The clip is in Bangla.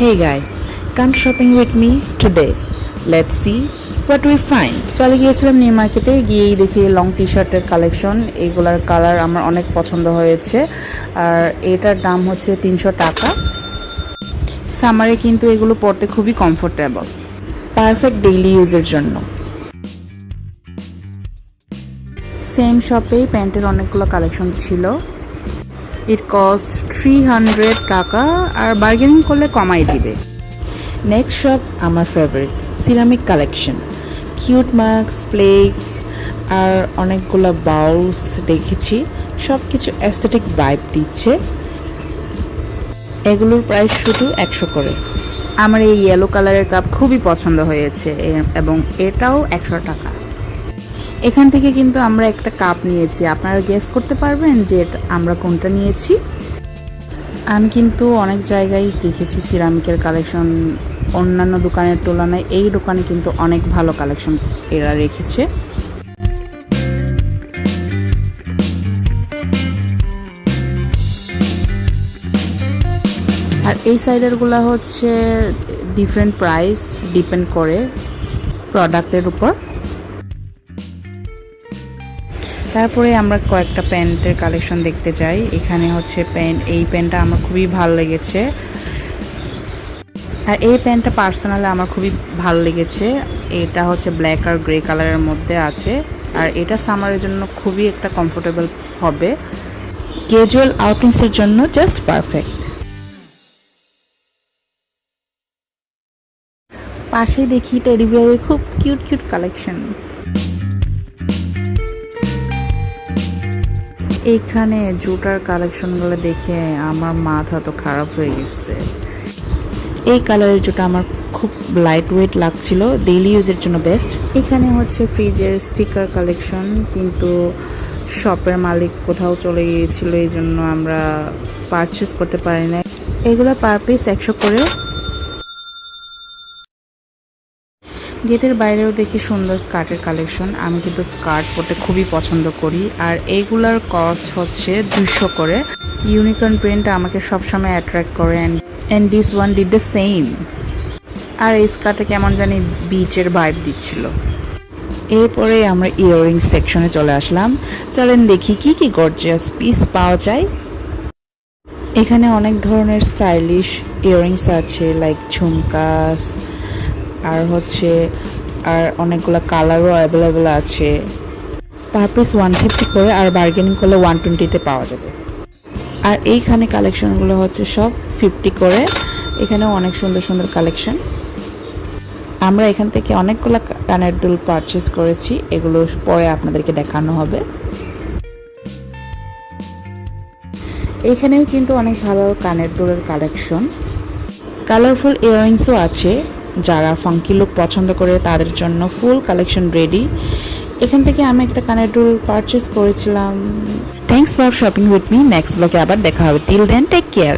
Hey guys, come shopping with me today. Let's see what we find. চলে গিয়েছিলাম নিউ মার্কেটে গিয়েই দেখি লং টি শার্টের কালেকশন এগুলার কালার আমার অনেক পছন্দ হয়েছে। আর এটার দাম হচ্ছে তিনশো টাকা। সামারে কিন্তু এগুলো পরতে খুবই কমফোর্টেবল পারফেক্ট ডেইলি ইউজের জন্য। সেম শপেই প্যান্টের অনেকগুলো কালেকশন ছিল। ইট কস্ট থ্রি হান্ড্রেড টাকা আর বার্গেনিং করলে কমাই দিবে। নেক্সট শপ আমার favourite ceramic collection cute mask plates আর অনেকগুলো বাউলস দেখেছি। সব কিছু অ্যাস্থেটিক ভাইব দিচ্ছে। এগুলোর প্রাইস শুধু একশো করে। আমার এই ইয়েলো কালারের কাপ খুবই পছন্দ হয়েছে এবং এটাও একশো টাকা। এখান থেকে কিন্তু আমরা একটা কাপ নিয়েছি। আপনারা গেস করতে পারবেন যে আমরা কোনটা নিয়েছি। আমি কিন্তু অনেক জায়গায় দেখেছি সিরামিকের কালেকশন অন্যান্য দোকানের তুলনায় এই দোকানে কিন্তু অনেক ভালো কালেকশন এরা রেখেছে। আর এই সাইডেরগুলো হচ্ছে ডিফারেন্ট প্রাইস ডিপেন্ড করে প্রোডাক্টের উপর। তারপরে আমরা কয়েকটা প্যান্টের কালেকশন দেখতে যাই। এখানে হচ্ছে প্যান্ট, এই প্যান্টটা আমার খুবই ভালো লেগেছে। আর এই প্যান্টটা পার্সোনালি আমার খুবই ভালো লেগেছে। এটা হচ্ছে ব্ল্যাক আর গ্রে কালারের মধ্যে আছে। আর এটা সামারের জন্য খুবই একটা কমফোর্টেবল হবে। ক্যাজুয়াল আউটিংসের জন্য জাস্ট পারফেক্ট পাশেই দেখি টেডি বিয়ারের খুব কিউট কিউট কালেকশন এইখানে জুটার কালেকশনগুলো দেখে আমার মাথা তো খারাপ হয়ে গেছে। এই কালারের জুটা আমার খুব লাইট ওয়েট লাগছিল ডেইলি ইউজের জন্য বেস্ট এখানে হচ্ছে ফ্রিজের স্টিকার কালেকশন কিন্তু শপের মালিক কোথাও চলে গিয়েছিল, এই জন্য আমরা পারচেস করতে পারি না এগুলো পার পিস একশো করে গেটের বাইরেও দেখি সুন্দর স্কার্টের কালেকশন। আমি কিন্তু স্কার্ট পরতে খুবই পছন্দ করি। আর এইগুলার কস্ট হচ্ছে দুশো করে। ইউনিকর্ন প্রিন্ট আমাকে সবসময় অ্যাট্রাক্ট করে and and this one did the same আর এই স্কার্টে কেমন জানি বিচের ভাইব দিচ্ছিল। এরপরে আমরা ইয়াররিংস সেকশনে চলে আসলাম। চলেন দেখি কি কি গর্জিয়াস পিস পাওয়া যায়। এখানে অনেক ধরনের স্টাইলিশ ইয়াররিংস আছে লাইক ঝুমকাস আর হচ্ছে, আর অনেকগুলো কালারও অ্যাভেলেবেল আছে। পার পিস ওয়ান ফিফটি করে আর বার্গেনিং করলে ওয়ান টোয়েন্টিতে পাওয়া যাবে। আর এইখানে কালেকশনগুলো হচ্ছে সব ফিফটি করে। এখানেও অনেক সুন্দর সুন্দর কালেকশন আমরা এখান থেকে অনেকগুলো কানের দুল পারচেস করেছি। এগুলো পরে আপনাদেরকে দেখানো হবে। এখানেও কিন্তু অনেক ভালো কানের দুলের কালেকশন কালারফুল ইয়াররিংসও আছে। যারা ফাঙ্কি লুক পছন্দ করে তাদের জন্য ফুল কালেকশন রেডি এখান থেকে আমি একটা কানের দুল পারচেস করেছিলাম। Thanks for shopping with me next ব্লকে আবার দেখা হবে। Till then take care